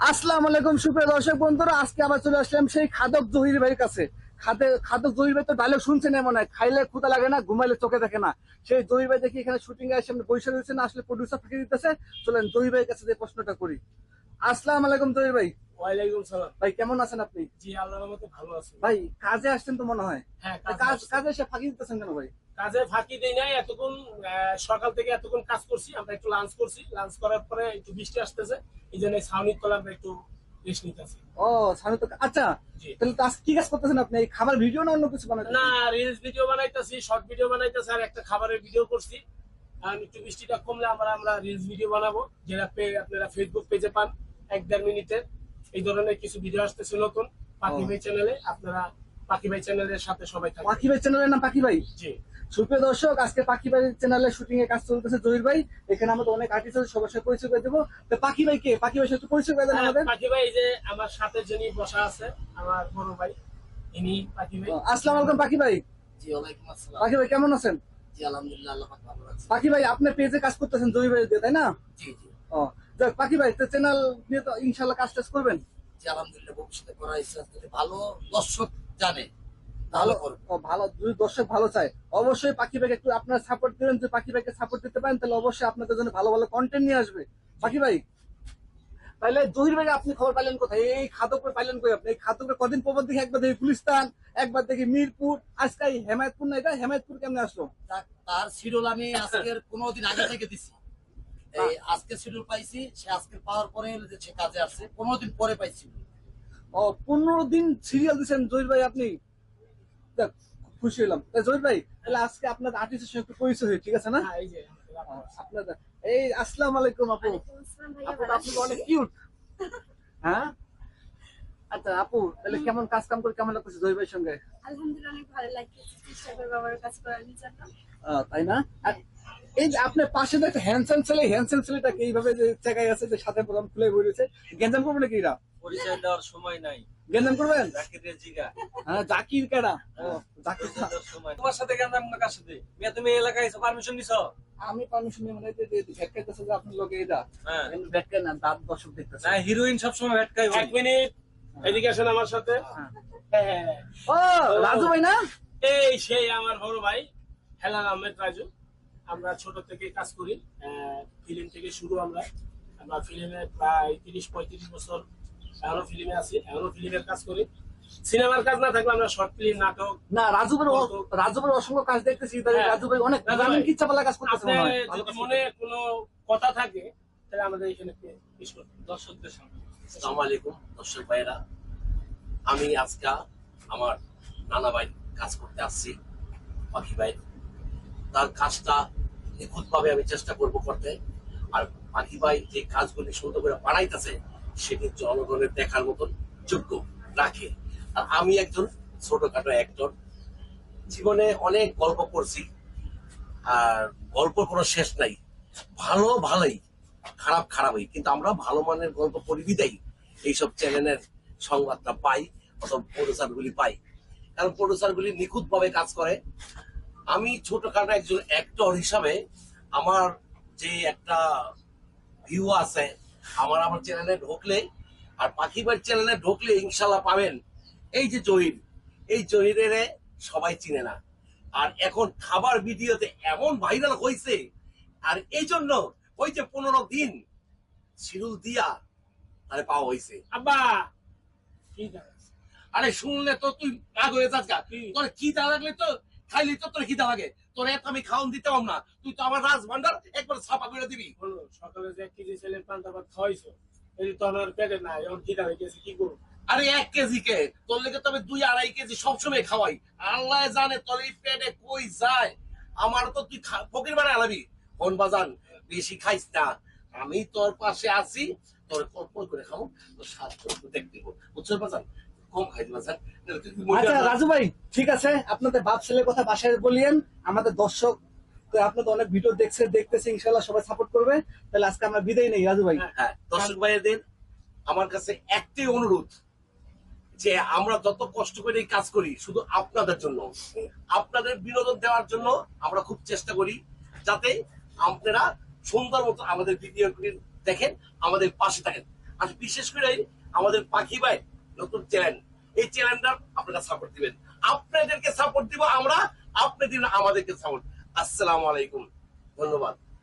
আসসালামু আলাইকুম সুপ্রিয় দর্শক বন্ধুরা আজকে আবার চলে আসলাম সেই খাদক জহির ভাইয়ের কাছে। খাদে খাদক জহির ভাই তো ডায়লগ শুনছেন এমন হয় খাইলে ক্ষুদা লাগে না ঘুমাইলে চোখে দেখে না। সেই জহির ভাই দেখি এখানে শুটিং এর সামনে বসে রয়েছে না আসলে প্রডিউসার ফাঁকি দিতেছে। চলেন জহির ভাইয়ের কাছে যে প্রশ্নটা করি। আসসালামু আলাইকুম জহির ভাই। ওয়ালাইকুম সালাম। ভাই কেমন আছেন আপনি? জি আল্লাহর মতো ভালো আছি। ভাই কাজে আসছেন তো মনে হয়। হ্যাঁ কাজ কাজ কাজে এসে ফাঁকি দিতেছেন কেন ভাই? কাজে ফাঁকি দেই নাই এতক্ষণ সকাল থেকে এতক্ষণ কাজ করছি আমরা একটু লাঞ্চ করছি। লাঞ্চ করার পরে একটু বৃষ্টি আসতেছে এই জন্য ছাউনির তলা আমরা একটু রেস্ট নিতেছি। ও সামনে তো আচ্ছা তাহলে আজ কি কাজ করতেছেন আপনি? এই খাবার ভিডিও না অন্য কিছু বানাতে না রিলস ভিডিও বানাইতেছি শর্ট ভিডিও বানাইতেছি আর একটা খাবারের ভিডিও করছি। আর একটু বৃষ্টিটা কমলে আমরা আমরা রিলস ভিডিও বানাবো। যেটা আপনারা ফেসবুক পেজে পান এক দেড় মিনিটের। এই ধরনের কিছু ভিডিও আসতেছে নতুন পাখি চ্যানেলে আপনারা পাখি ভাই চ্যানেলের সাথে সবাই থাকবেন পাখি ভাই চ্যানেলের নাম পাখি ভাই? জি। সুপ্রিয় দর্শক আজকে পাখি ভাই চ্যানেলে শুটিং এর কাজ চলতেছে জহির ভাই। এখানে আমাদের অনেক আর্টিস্ট আছে সবার সাথে পরিচয় করে দেবো। তো পাখি ভাই কে? পাখি ভাই সাথে পরিচয় করে দেন হ্যাঁ, আমাদের। পাখি ভাই যে আমার সাথে যিনি বসা আছে আমার বড় ভাই ইনি পাখি ভাই। আসসালামু আলাইকুম পাখি ভাই। জি ওয়ালাইকুম আসসালাম। পাখি ভাই কেমন আছেন? জি আলহামদুলিল্লাহ আল্লাহ পাক ভালো আছে। পাখি ভাই আপনার পেজে কাজ করতেছেন জহির ভাই দিয়ে তাই না? জি জি। ও যাক পাখি ভাই তো চ্যানেল নিয়ে তো ইনশাল্লাহ কাজ টাজ করবেন? জি আলহামদুলিল্লাহ ভবিষ্যতে করা ইচ্ছা আছে। ভালো দর্শক জানে। ভালো ভালো যদি দর্শক ভালো চায়। অবশ্যই পাখি ভাইকে একটু আপনার সাপোর্ট দিবেন। যদি পাখি ভাইকে সাপোর্ট দিতে পারেন তাহলে অবশ্যই আপনাদের জন্য ভালো ভালো কন্টেন্ট নিয়ে আসবে। পাখি ভাই তাহলে জহির ভাই আপনি খবর পাইলেন কোথায়? এই খাদকপুর পাইলেন কই আপনি? এই খাদকপুর কদিন পর পর দেখি একবার দেখি গুলিস্তান একবার দেখি মিরপুর আজকে এই হেমায়তপুর না এটা? হেমায়তপুর কেমনে আসলো? তার শিডিউল আমি আজকের পনেরো দিন আগে থেকে দিছি। এই আজকে শিডিউল পাইছি সে আজকে পাওয়ার পরে যে সে কাজে আসছে পনেরো দিন পরে পাইছি ও পনেরো দিন সিরিয়াল দিচ্ছেন জহির ভাই আপনি? খুশি হলাম। জহির ভাই তাহলে আজকে আপনাদের আর্টিস্টের সঙ্গে একটু পরিচয় হয়ে ঠিক আছে না? হ্যাঁ, এই যে আপনাদের এই আসসালামু আলাইকুম আপু। আপু আপনি অনেক কিউট হ্যাঁ? আচ্ছা আপু তাহলে কেমন কাজ কাম করে কেমন লাগছে জয় ভাইয়ের সঙ্গে? আলহামদুলিল্লাহ অনেক ভালো লাগতেছে চেষ্টা করব আবার কাজ করার জন্য। তাই না? আর এই যে আপনার পাশে যে একটা হ্যান্ডসাম ছেলে হ্যান্ডসাম ছেলেটাকে এইভাবে যে জায়গায় আছে যে সাথে প্রথম খুলে বলেছে গেঞ্জাম করবে নাকি এরা? পরিচয় দেওয়ার সময় নাই। গেঞ্জাম করবেন? জাকিরের জিগা। হ্যাঁ জাকির কেডা? জাকির সময় তোমার সাথে কেন আমার কার সাথে? মেয়ে তুমি এলাকায় পারমিশন দিছো আমি পারমিশন নিয়ে মনে হয় যে ভেটকাইতেছে যে আপনার লোকে এটা হ্যাঁ। ভেটকাই না দাঁত দর্শক দেখতেছে। না হিরোইন সবসময় ভেটকাই এক মিনিট। এদিকে আসেন আমার সাথে। হ্যাঁ। ও রাজু ভাই না? এই সেই আমার বড় ভাই হেলাল আহমেদ রাজু। আমরা ছোট থেকে কাজ করি। ফিল্ম থেকে শুরু আমরা। আমরা ফিল্মে প্রায় তিরিশ পঁয়ত্রিশ বছর এখনও ফিল্মে আছি। এখনও ফিল্মের কাজ করি। সিনেমার কাজ না থাকলে আমরা শর্ট ফিল্ম নাটক না রাজু ভাই রাজু ভাই অসংখ্য কাজ দেখতেছি হ্যাঁ। রাজু ভাই অনেক গ্রামীণ কিচ্ছা কাজ করতেছে মনে যদি মনে কোনো কথা থাকে তাহলে আমাদের এখানে পেশ করতে দর্শকদের সামনে। আসসালামু আলাইকুম দর্শক ভাইয়েরা। আমি আজকে আমার নানা ভাই কাজ করতে আসছি পাখি ভাই। তার কাজটা নিখুঁতভাবে আমি চেষ্টা করব করতে। আর পাখি ভাই যে কাজগুলি সুন্দর করে বানাইতেছে, সেটি জনগণের দেখার মতন যোগ্য রাখে। আর আমি একজন, ছোটখাটো একজন। জীবনে অনেক গল্প করছি আর গল্প কোনো শেষ নাই। ভালো ভালোই, খারাপ খারাপই। কিন্তু আমরা ভালো মানের গল্প করি বিদায়। এইসব চ্যানেলের সংবাদটা পাই, অথবা প্রডিউসার গুলি পাই। কারণ প্রডিউসার গুলি নিখুঁত ভাবে কাজ করে। আমি ছোটখাটো একজন অ্যাক্টর হিসাবে আমার যে একটা ভিউ আছে আমার আমার চ্যানেলে ঢুকলে আর পাখিবার চ্যানেলে ঢুকলে ইনশাল্লাহ পাবেন। এই যে জহির এই জহিরের সবাই চিনে না। আর এখন খাবার ভিডিওতে এমন ভাইরাল হয়েছে আর এই জন্য ওই যে পনেরো দিন শিরুল দিয়া আরে পাওয়া হয়েছে আব্বা! আরে শুনলে তো তুই রাগ হয়ে যাস কি? লাগলে তো খাইলি তো তোর খিদা লাগে। তোর এত আমি খাওন দিতে পারব না। তুই তো আমার রাজ ভান্ডার একবার ছাপা করে দিবি। সকালে যে এক কেজি ছেলের পান্তা ভাত খাওয়াইছো এই তো আমার পেটে নাই এখন খিদা হয়ে গেছে কি করব? আরে এক কেজি কে? তোর লেগে তবে দুই আড়াই কেজি সবসময় খাওয়াই। আল্লাহ জানে তোর এই পেটে কই যায়। আমার তো তুই ফকির বানায় আলাবি কোন বাজান বেশি খাইস না। আমি তোর পাশে আছি তোর কল্পন করে খাব তোর স্বাস্থ্য একটু দেখতে বুঝছ বাজান? কম আচ্ছা রাজু ভাই ঠিক আছে আপনাদের বাপ ছেলের কথা বাসায় বলিয়েন। আমাদের দর্শক তো আপনাদের অনেক ভিডিও দেখছে দেখতেছে ইনশাল্লাহ সবাই সাপোর্ট করবে। তাহলে আজকে আমরা বিদায় নেই রাজু ভাই। হ্যাঁ দর্শক আমার কাছে একটাই অনুরোধ যে আমরা যত কষ্ট করে এই কাজ করি শুধু আপনাদের জন্য আপনাদের বিনোদন দেওয়ার জন্য আমরা খুব চেষ্টা করি যাতে আপনারা সুন্দর মতো আমাদের ভিডিওগুলি দেখেন আমাদের পাশে থাকেন। আর বিশেষ করে আমাদের পাখি ভাই নতুন চ্যানেল এই চ্যানেলটা আপনারা সাপোর্ট দিবেন। আপনাদেরকে সাপোর্ট দিব আমরা, আপনি দিন আমাদেরকে সাপোর্ট আসসালামু আলাইকুম। ধন্যবাদ।